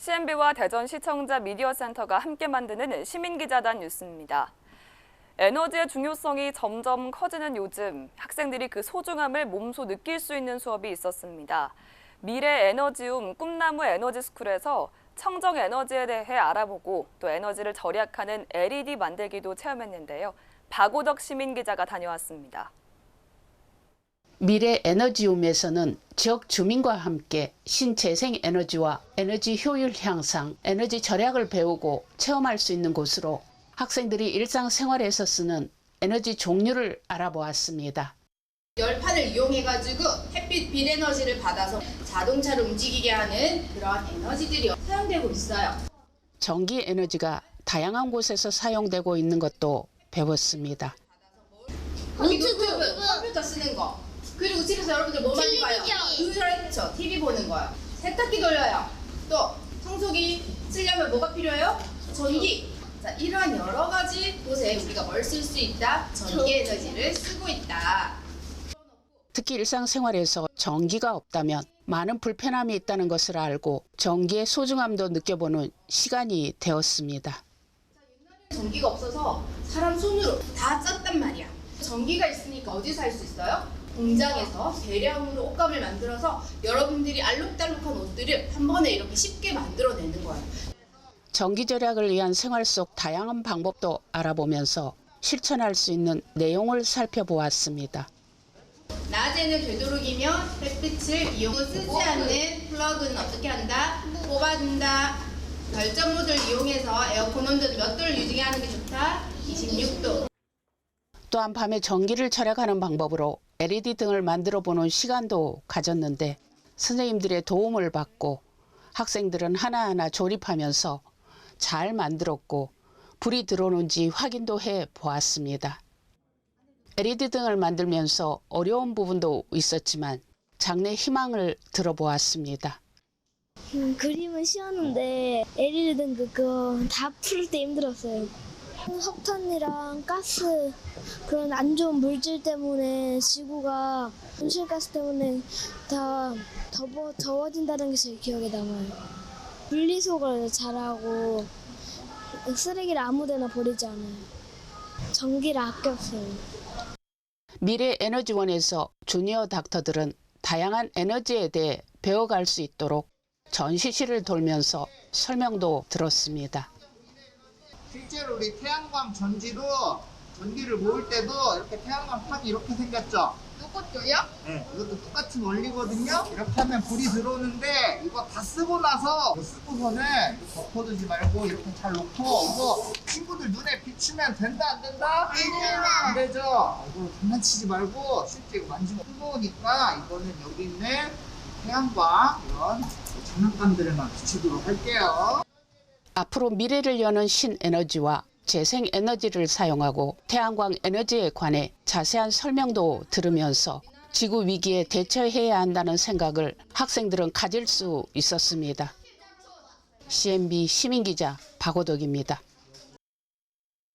CNB와 대전 시청자 미디어센터가 함께 만드는 시민기자단 뉴스입니다. 에너지의 중요성이 점점 커지는 요즘 학생들이 그 소중함을 몸소 느낄 수 있는 수업이 있었습니다. 미래 에너지움 꿈나무 에너지 스쿨에서 청정 에너지에 대해 알아보고 또 에너지를 절약하는 LED 만들기도 체험했는데요. 박오덕 시민 기자가 다녀왔습니다. 미래 에너지움에서는 지역 주민과 함께 신재생 에너지와 에너지 효율 향상, 에너지 절약을 배우고 체험할 수 있는 곳으로 학생들이 일상생활에서 쓰는 에너지 종류를 알아보았습니다. 열판을 이용해가지고 햇빛 빛에너지를 받아서 자동차를 움직이게 하는 그런 에너지들이 사용되고 있어요. 전기 에너지가 다양한 곳에서 사용되고 있는 것도 배웠습니다. 유튜브, 컴퓨터 쓰는 거. 그리고 집에서 여러분들 뭐 많이 봐요? 그렇죠. TV 보는 거요. 세탁기 돌려요. 또 청소기 쓰려면 뭐가 필요해요? 전기. 자, 이러한 여러 가지 곳에 우리가 뭘 쓸 수 있다? 전기 에너지를 쓰고 있다. 특히 일상생활에서 전기가 없다면 많은 불편함이 있다는 것을 알고 전기의 소중함도 느껴보는 시간이 되었습니다. 전기가 없어서 사람 손으로 다 짰단 말이야. 전기가 있으니까 어디서 할 수 있어요? 공장에서 대량으로 옷감을 만들어서 여러분들이 알록달록한 옷들을 한 번에 이렇게 쉽게 만들어내는 거예요. 전기 절약을 위한 생활 속 다양한 방법도 알아보면서 실천할 수 있는 내용을 살펴보았습니다. 낮에는 되도록이면 햇빛을 이용 쓰지 않는 플러그는 어떻게 한다? 뽑아준다. 결정 모드를 이용해서 에어컨 온도를 몇 도를 유지게 하는 게 좋다? 26도. 또한 밤에 전기를 절약하는 방법으로 LED 등을 만들어 보는 시간도 가졌는데 선생님들의 도움을 받고 학생들은 하나하나 조립하면서 잘 만들었고 불이 들어오는지 확인도 해 보았습니다. LED 등을 만들면서 어려운 부분도 있었지만 장래 희망을 들어보았습니다. 음, 그림은 쉬웠는데 LED 등 그거 다 풀 때 힘들었어요. 석탄이랑 가스 그런 안 좋은 물질 때문에 지구가 온실가스 때문에 다 더워, 더워진다는 게 제일 기억에 남아요. 분리수거를 잘하고 쓰레기를 아무데나 버리지 않아요. 전기를 아껴 써요. 미래 에너지원에서 주니어 닥터들은 다양한 에너지에 대해 배워갈 수 있도록 전시실을 돌면서 설명도 들었습니다. 실제로 우리 태양광 전지도 전기를 모을 때도 이렇게 태양광 판이 이렇게 생겼죠? 이것도요? 네. 이것도 똑같은 원리거든요? 이렇게 하면 불이 들어오는데 이거 다 쓰고 나서 이거 쓰고서는 덮어두지 말고 이렇게 잘 놓고 이거 친구들 눈에 비추면 된다 안 된다? 안 되죠? 이거 장난치지 말고 실제 이거 만지면 뜨거우니까 이거는 여기 있는 태양광 이런 장난감들에만 비추도록 할게요. 앞으로 미래를 여는 신에너지와 재생 에너지를 사용하고 태양광 에너지에 관해 자세한 설명도 들으면서 지구 위기에 대처해야 한다는 생각을 학생들은 가질 수 있었습니다. CNB 시민기자 박오덕입니다.